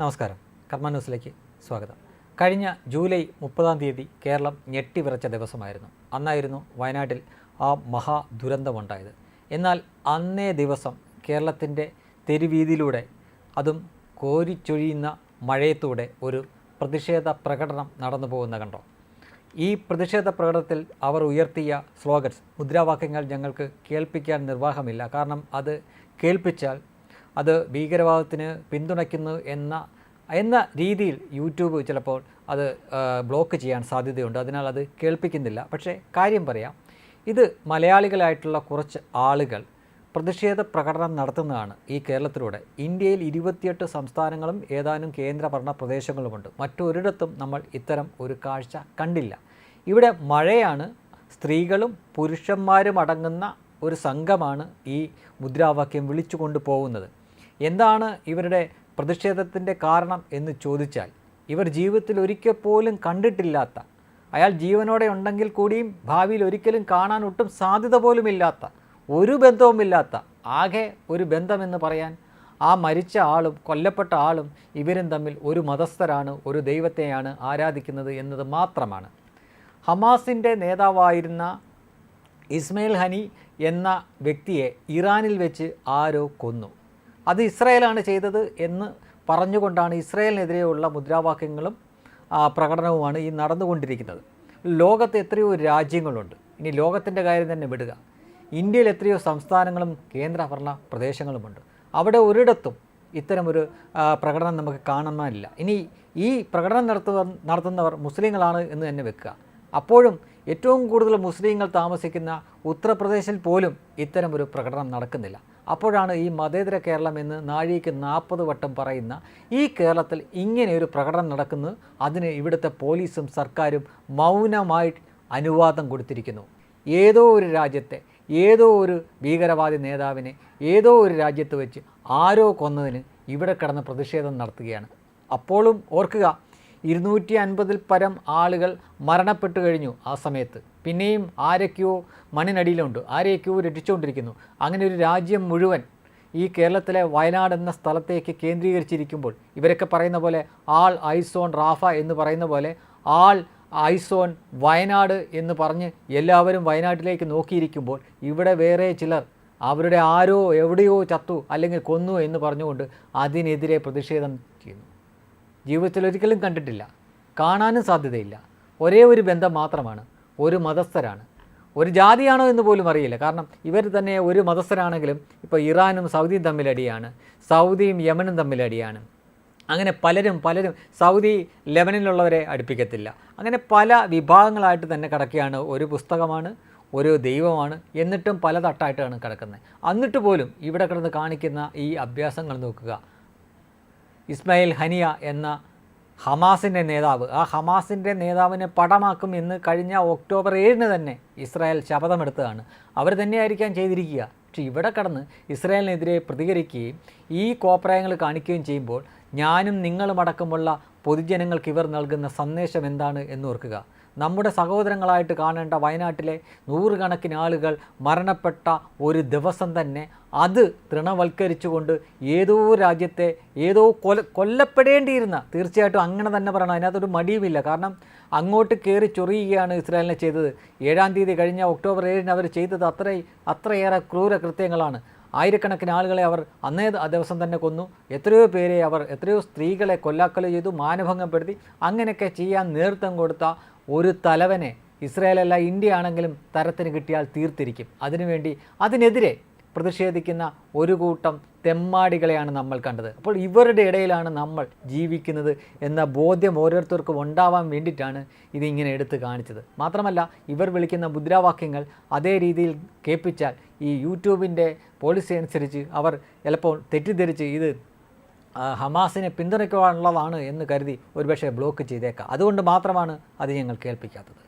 നമസ്കാരം. കർമ്മ ന്യൂസിലേക്ക് സ്വാഗതം. കഴിഞ്ഞ ജൂലൈ മുപ്പതാം തീയതി കേരളം ഞെട്ടിവിറച്ച ദിവസമായിരുന്നു. അന്നായിരുന്നു വയനാട്ടിൽ ആ മഹാ ദുരന്തമുണ്ടായത് എന്നാൽ അന്നേ ദിവസം കേരളത്തിന്റെ തെരുവീതിയിലൂടെ അതും കോരിച്ചൊഴിയുന്ന മഴയത്തൂടെ ഒരു പ്രതിഷേധ പ്രകടനം നടന്നു പോകുന്ന കണ്ടോ? ഈ പ്രതിഷേധ പ്രകടനത്തിൽ അവർ ഉയർത്തിയ സ്ലോഗൻസ് മുദ്രാവാക്യങ്ങൾ ഞങ്ങൾക്ക് കേൾപ്പിക്കാൻ നിർവാഹമില്ല. കാരണം അത് കേൾപ്പിച്ചാൽ അത് ഭീകരവാദത്തിന് പിന്തുണയ്ക്കുന്നു എന്ന എന്ന രീതിയിൽ യൂട്യൂബ് ചിലപ്പോൾ അത് ബ്ലോക്ക് ചെയ്യാൻ സാധ്യതയുണ്ട്. അതിനാൽ അത് കേൾപ്പിക്കുന്നില്ല. പക്ഷേ കാര്യം പറയാം. ഇത് മലയാളികളായിട്ടുള്ള കുറച്ച് ആളുകൾ പ്രതിഷേധ പ്രകടനം നടത്തുന്നതാണ് ഈ കേരളത്തിലൂടെ. ഇന്ത്യയിൽ ഇരുപത്തിയെട്ട് സംസ്ഥാനങ്ങളും ഏതാനും കേന്ദ്രഭരണ പ്രദേശങ്ങളുമുണ്ട്. മറ്റൊരിടത്തും നമ്മൾ ഇത്തരം ഒരു കാഴ്ച കണ്ടില്ല. ഇവിടെ മഴയാണ്. സ്ത്രീകളും പുരുഷന്മാരും അടങ്ങുന്ന ഒരു സംഘമാണ് ഈ മുദ്രാവാക്യം വിളിച്ചു കൊണ്ടുപോകുന്നത് എന്താണ് ഇവരുടെ പ്രതിഷേധത്തിന്റെ കാരണം എന്ന് ചോദിച്ചാൽ ഇവർ ജീവിതത്തിൽ ഒരിക്കൽ പോലും കണ്ടിട്ടില്ലാത്ത അയാൾ ജീവനോടെ ഉണ്ടെങ്കിൽ കൂടിയും ഭാവിയിൽ ഒരിക്കലും കാണാൻ ഒട്ടും സാധ്യത പോലുമില്ലാത്ത ഒരു ബന്ധവുമില്ലാത്ത ആകെ ഒരു ബന്ധമെന്ന് പറയാൻ ആ മരിച്ച ആളും കൊല്ലപ്പെട്ട ആളും ഇവരും തമ്മിൽ ഒരു മതസ്ഥരാണ് ഒരു ദൈവത്തെയാണ് ആരാധിക്കുന്നത് എന്നത് മാത്രമാണ്. ഹമാസിന്റെ നേതാവായിരുന്ന ഇസ്മയിൽ ഹനി എന്ന വ്യക്തിയെ ഇറാനിൽ വെച്ച് ആരോ കൊന്നു. അത് ഇസ്രായേലാണ് ചെയ്തത് എന്ന് പറഞ്ഞുകൊണ്ടാണ് ഇസ്രായേലിനെതിരെയുള്ള മുദ്രാവാക്യങ്ങളും പ്രകടനവുമാണ് ഈ നടന്നുകൊണ്ടിരിക്കുന്നത്. ലോകത്ത് എത്രയോ രാജ്യങ്ങളുണ്ട്. ഇനി ലോകത്തിന്റെ കാര്യം തന്നെ വിടുക. ഇന്ത്യയിൽ എത്രയോ സംസ്ഥാനങ്ങളും കേന്ദ്രഭരണ പ്രദേശങ്ങളുമുണ്ട്. അവിടെ ഒരിടത്തും ഇത്തരമൊരു പ്രകടനം നമുക്ക് കാണാനില്ല. ഇനി ഈ പ്രകടനം നടത്തുക നടത്തുന്നവർ മുസ്ലിങ്ങളാണ് എന്ന് തന്നെ വെക്കുക. അപ്പോഴും ഏറ്റവും കൂടുതൽ മുസ്ലിങ്ങൾ താമസിക്കുന്ന ഉത്തർപ്രദേശിൽ പോലും ഇത്തരമൊരു പ്രകടനം നടക്കുന്നില്ല. അപ്പോഴാണ് ഈ മതേതര കേരളം എന്ന് നാഴികയ്ക്ക് നാൽപ്പത് വട്ടം പറയുന്ന ഈ കേരളത്തിൽ ഇങ്ങനെ ഒരു പ്രകടനം നടക്കുന്നത് അതിന് ഇവിടുത്തെ പോലീസും സർക്കാരും മൗനമായി അനുവാദം കൊടുത്തിരിക്കുന്നു. ഏതോ ഒരു രാജ്യത്തെ ഏതോ ഒരു ഭീകരവാദി നേതാവിനെ ഏതോ ഒരു രാജ്യത്ത് വെച്ച് ആരോ കൊന്നതിന് ഇവിടെ കിടന്ന് പ്രതിഷേധം നടത്തുകയാണ്. അപ്പോഴും ഓർക്കുക ഇരുന്നൂറ്റി അൻപതിൽ പരം ആളുകൾ മരണപ്പെട്ടു കഴിഞ്ഞു ആ സമയത്ത്. പിന്നെയും ആരൊക്കെയോ മണ്ണിനടിയിലുണ്ട്. ആരെയൊക്കെയോ രക്ഷിച്ചുകൊണ്ടിരിക്കുന്നു. അങ്ങനെ ഒരു രാജ്യം മുഴുവൻ ഈ കേരളത്തിലെ വയനാട് എന്ന സ്ഥലത്തേക്ക് കേന്ദ്രീകരിച്ചിരിക്കുമ്പോൾ ഇവരൊക്കെ പറയുന്ന പോലെ ആൾ ഐസോൺ റാഫ എന്ന് പറയുന്ന പോലെ ആൾ ഐസോൺ വയനാട് എന്ന് പറഞ്ഞ് എല്ലാവരും വയനാട്ടിലേക്ക് നോക്കിയിരിക്കുമ്പോൾ ഇവിടെ വേറെ ചിലർ അവരുടെ ആരോ എവിടെയോ ചത്തു അല്ലെങ്കിൽ കൊന്നു എന്ന് പറഞ്ഞുകൊണ്ട് അതിനെതിരെ പ്രതിഷേധം ജീവിതത്തിൽ ഒരിക്കലും കണ്ടിട്ടില്ല. കാണാനും സാധ്യതയില്ല. ഒരേ ഒരു ബന്ധം മാത്രമാണ്. ഒരു മതസ്ഥരാണ്. ഒരു ജാതിയാണോ എന്ന് പോലും അറിയില്ല. കാരണം ഇവർ തന്നെ ഒരു മതസ്ഥരാണെങ്കിലും ഇപ്പോൾ ഇറാനും സൗദിയും തമ്മിലടിയാണ് സൗദിയും യമനും തമ്മിലടിയാണ് അങ്ങനെ പലരും പലരും സൗദി ലെബനിലുള്ളവരെ അടുപ്പിക്കത്തില്ല. അങ്ങനെ പല വിഭാഗങ്ങളായിട്ട് തന്നെ കിടക്കുകയാണ്. ഒരു പുസ്തകമാണ് ഒരു ദൈവമാണ്. എന്നിട്ടും പല തട്ടായിട്ടാണ് കിടക്കുന്നത്. എന്നിട്ട് പോലും ഇവിടെ കിടന്ന് കാണിക്കുന്ന ഈ അഭ്യാസങ്ങൾ നോക്കുക. ഇസ്മായിൽ ഹനിയ എന്ന ഹമാസിന്റെ നേതാവ്. ആ ഹമാസിന്റെ നേതാവിനെ പടമാക്കും എന്ന് കഴിഞ്ഞ ഒക്ടോബർ ഏഴിന് തന്നെ ഇസ്രായേൽ ശപഥമെടുത്തതാണ്. അവർ തന്നെയായിരിക്കാം ചെയ്തിരിക്കുക. പക്ഷേ ഇവിടെ കടന്ന് ഇസ്രായേലിനെതിരെ പ്രതികരിക്കുകയും ഈ കോപ്രായങ്ങൾ കാണിക്കുകയും ചെയ്യുമ്പോൾ ഞാനും നിങ്ങളും അടക്കമുള്ള പൊതുജനങ്ങൾക്ക് ഇവർ നൽകുന്ന സന്ദേശം എന്താണ് എന്ന് ഓർക്കുക. നമ്മുടെ സഹോദരങ്ങളായിട്ട് കാണേണ്ട വയനാട്ടിലെ നൂറുകണക്കിന് ആളുകൾ മരണപ്പെട്ട ഒരു ദിവസം തന്നെ അത് തൃണവൽക്കരിച്ചുകൊണ്ട് ഏതോ രാജ്യത്തെ ഏതോ കൊല കൊല്ലപ്പെടേണ്ടിയിരുന്ന തീർച്ചയായിട്ടും അങ്ങനെ തന്നെ പറയണം. അതിനകത്തൊരു മടിയുമില്ല. കാരണം അങ്ങോട്ട് കയറി ചൊറിയുകയാണ് ഇസ്രായേലിനെ ചെയ്തത്. ഏഴാം തീയതി കഴിഞ്ഞ ഒക്ടോബർ ഏഴിന് അവർ ചെയ്തത് അത്ര അത്രയേറെ ക്രൂര കൃത്യങ്ങളാണ്. ആയിരക്കണക്കിന് ആളുകളെ അവർ അന്നേ ദിവസം തന്നെ കൊന്നു. എത്രയോ പേരെ അവർ എത്രയോ സ്ത്രീകളെ കൊല്ലാക്കൊല ചെയ്തു മാനഭംഗപ്പെടുത്തി. അങ്ങനെയൊക്കെ ചെയ്യാൻ നേതൃത്വം കൊടുത്ത ഒരു തലവനെ ഇസ്രായേലല്ല ഇന്ത്യ ആണെങ്കിലും തരത്തിന് കിട്ടിയാൽ തീർത്തിരിക്കും. അതിനുവേണ്ടി അതിനെതിരെ പ്രതിഷേധിക്കുന്ന ഒരു കൂട്ടം തെമ്മാടികളെയാണ് നമ്മൾ കണ്ടത്. അപ്പോൾ ഇവരുടെ ഇടയിലാണ് നമ്മൾ ജീവിക്കുന്നത് എന്ന ബോധ്യം ഓരോരുത്തർക്കും ഉണ്ടാവാൻ വേണ്ടിയിട്ടാണ് ഇതിങ്ങനെ എടുത്തു കാണിച്ചത്. മാത്രമല്ല ഇവർ വിളിക്കുന്ന മുദ്രാവാക്യങ്ങൾ അതേ രീതിയിൽ കേൾപ്പിച്ചാൽ ഈ യൂട്യൂബിന്റെ പോളിസി അനുസരിച്ച് അവർ ചിലപ്പോൾ തെറ്റിദ്ധരിച്ച് ഇത് ഹമാസിനെ പിന്തുണയ്ക്കുവാനുള്ളതാണ് എന്ന് കരുതി ഒരുപക്ഷെ ബ്ലോക്ക് ചെയ്തേക്കാം. അതുകൊണ്ട് മാത്രമാണ് അത് ഞങ്ങൾ കേൾപ്പിക്കാത്തത്.